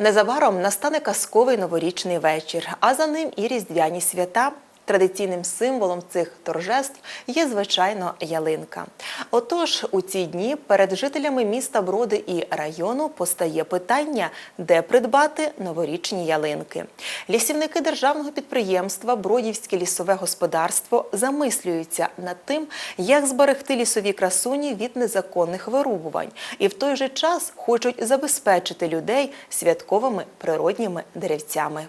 Незабаром настане казковий новорічний вечір, а за ним і різдвяні свята. Традиційним символом цих торжеств є звичайно ялинка. Отож, у ці дні перед жителями міста Броди і району постає питання, де придбати новорічні ялинки. Лісівники державного підприємства Бродівське лісове господарство замислюються над тим, як зберегти лісові красуні від незаконних вирубувань, і в той же час хочуть забезпечити людей святковими природніми деревцями.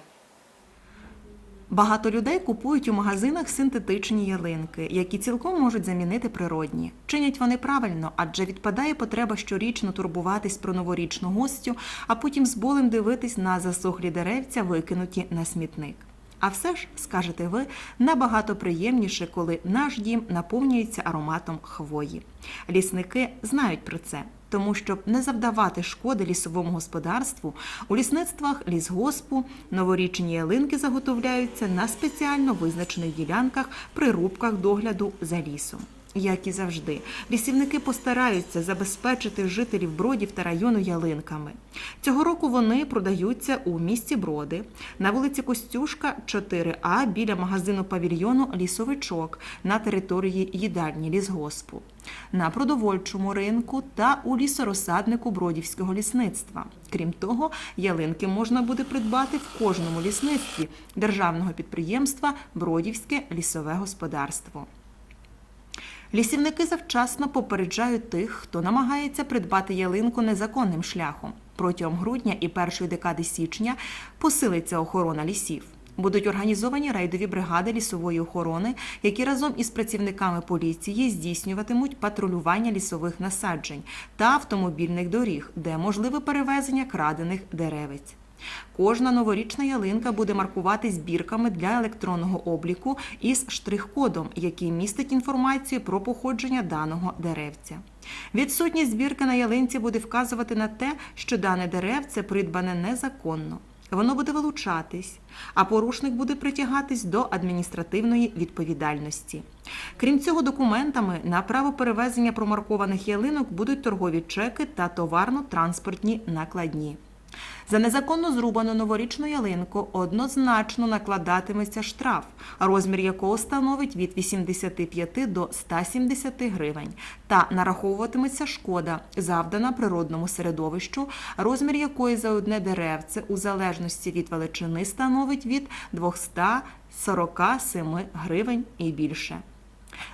Багато людей купують у магазинах синтетичні ялинки, які цілком можуть замінити природні. Чинять вони правильно, адже відпадає потреба щорічно турбуватись про новорічну гостю, а потім з болем дивитись на засохлі деревця, викинуті на смітник. А все ж, скажете ви, набагато приємніше, коли наш дім наповнюється ароматом хвої. Лісники знають про це. Тому щоб не завдавати шкоди лісовому господарству, у лісництвах лісгоспу новорічні ялинки заготовляються на спеціально визначених ділянках при рубках догляду за лісом. Як і завжди, лісівники постараються забезпечити жителів бродів та району ялинками. Цього року вони продаються у місті Броди на вулиці Костюшка, 4А біля магазину павільйону Лісовичок на території їдальні лісгоспу, на продовольчому ринку та у лісорозсаднику Бродівського лісництва. Крім того, ялинки можна буде придбати в кожному лісництві державного підприємства Бродівське лісове господарство. Лісівники завчасно попереджають тих, хто намагається придбати ялинку незаконним шляхом. Протягом грудня і першої декади січня посилиться охорона лісів. Будуть організовані рейдові бригади лісової охорони, які разом із працівниками поліції здійснюватимуть патрулювання лісових насаджень та автомобільних доріг, де можливе перевезення крадених деревець. Кожна новорічна ялинка буде маркувати збірками для електронного обліку із штрих-кодом, який містить інформацію про походження даного деревця. Відсутність збірки на ялинці буде вказувати на те, що дане деревце придбане незаконно. Воно буде вилучатись, а порушник буде притягатись до адміністративної відповідальності. Крім цього, документами на право перевезення промаркованих ялинок будуть торгові чеки та товарно-транспортні накладні. За незаконно зрубану новорічну ялинку однозначно накладатиметься штраф, розмір якого становить від 85 до 170 гривень, та нараховуватиметься шкода, завдана природному середовищу, розмір якої за одне деревце у залежності від величини становить від 247 гривень і більше.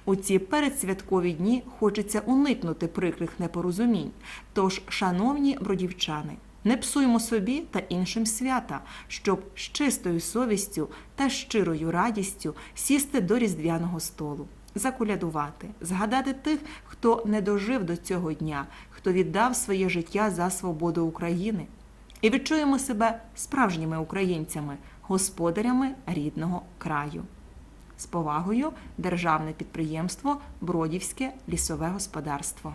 У ці передсвяткові дні хочеться уникнути прикрих непорозумінь. Тож, шановні бродівчани, не псуємо собі та іншим свята, щоб з чистою совістю та щирою радістю сісти до різдвяного столу, заколядувати, згадати тих, хто не дожив до цього дня, хто віддав своє життя за свободу України. І відчуємо себе справжніми українцями, господарями рідного краю. З повагою, державне підприємство Бродівське лісове господарство.